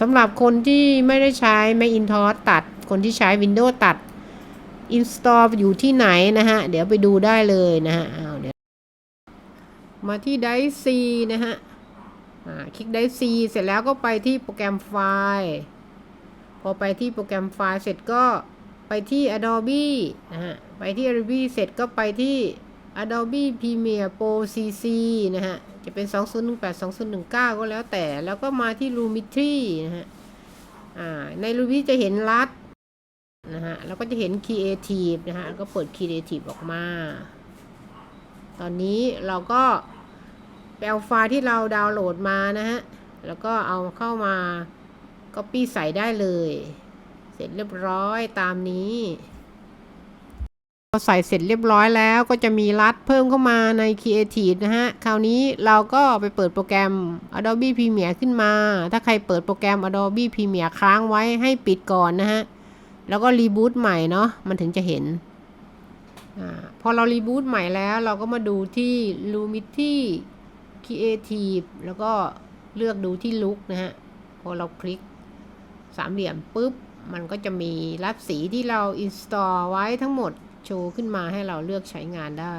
สำหรับคนที่ไม่ได้ใช้ Macintosh ตัด คนที่ใช้ Windows ตัด install อยู่ที่ไหนนะฮะ เดี๋ยวไปดูได้เลยนะฮะเอาเดี๋ยวมาที่ Drive C นะฮะคลิก Drive C เสร็จแล้วก็ไปที่โปรแกรมไฟล์ พอไปที่โปรแกรมไฟล์เสร็จก็ไปที่ Adobe นะฮะ ไปที่ Adobe เสร็จก็ไปที่ Adobe Premiere Pro CC นะฮะ จะเป็น 2018 2019 ก็แล้วแต่ แล้วก็มาที่ Lumetri นะฮะอ่าใน Lumetri จะเห็นรัดนะฮะ แล้วก็จะเห็น Creative นะฮะ ก็เปิด Creative ออกมา ตอนนี้เราก็ไปเอาไฟล์ที่เราดาวน์โหลดมานะฮะ แล้วก็เอาเข้ามา Copy ใส่ได้เลย เสร็จเรียบร้อยตามนี้ พอใส่เสร็จเรียบร้อยแล้วก็จะมีรัดเพิ่มเข้ามาใน Creative นะฮะ คราวนี้เราก็ไปเปิดโปรแกรม Adobe Premiere ขึ้นมา ถ้าใครเปิดโปรแกรม Adobe Premiere ค้างไว้ให้ปิดก่อนนะฮะ แล้วก็รีบูตใหม่เนาะมันถึงจะเห็นอพอเรารีบูตใหม่แล้วเราก็มาดูที่ Lumity Creative แล้วก็เลือกดูที่ Look นะฮะ พอเราคลิกสามเหลี่ยมปุ๊บ มันก็จะมีรัดสีที่เรา install ไว้ทั้งหมด โชว์ขึ้นมาให้เราเลือกใช้งานได้